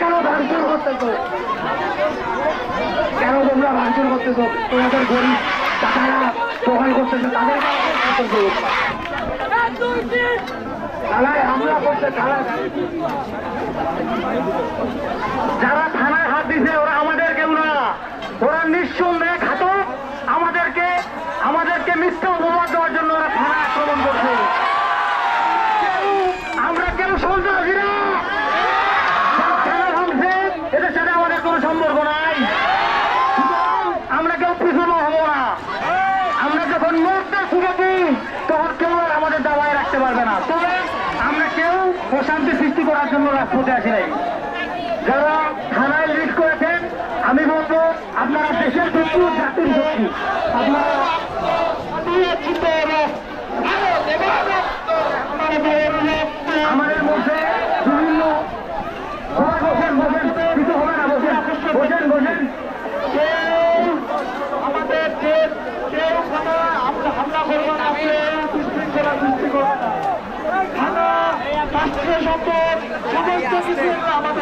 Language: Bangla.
কেন ভাঙচুর করতেছো? কেন তোমরা ভাঙচুর করতেছো? তোমাদের গরিব টাকারা দোকান করতেছে তাদের করতেছো। থানায় হামলা করছে থানায় যারা থানায় হাত দিছে ওরা আমাদের কেউ না ওরা নিঃসন্দেহে ঘাতক আমাদেরকে আমাদেরকে মিথ্যা অপবাদ দেওয়ার জন্য ওরা থানা আক্রমণ করছে। আমরা কেউ সন্ত্রাসী না। থানা ভাঙছে। এদের সাথে আমাদের কোনো সম্পর্ক নাই। আমরা কেউ পিছনে হব না। আমরা যখন মুখটা শুনেছি, তখন কেউ আমাদের দাবায় রাখতে পারবে না। তবে আমরা কেউ অশান্তি সৃষ্টি করার জন্য রাজপথে আসি নাই। যারা থানায় লিড করেছেন, আমি বলব, আপনারা দেশের শত্রু বসেন বসেন কিছু হবে না বসেন। বসেন বসেন কেউ আমাদের কেউ কোনো হামলা হামলা না বিশৃঙ্খলা সৃষ্টি করবে না থানা রাষ্ট্রীয় সম্পদ সমস্ত কিছু আমাদের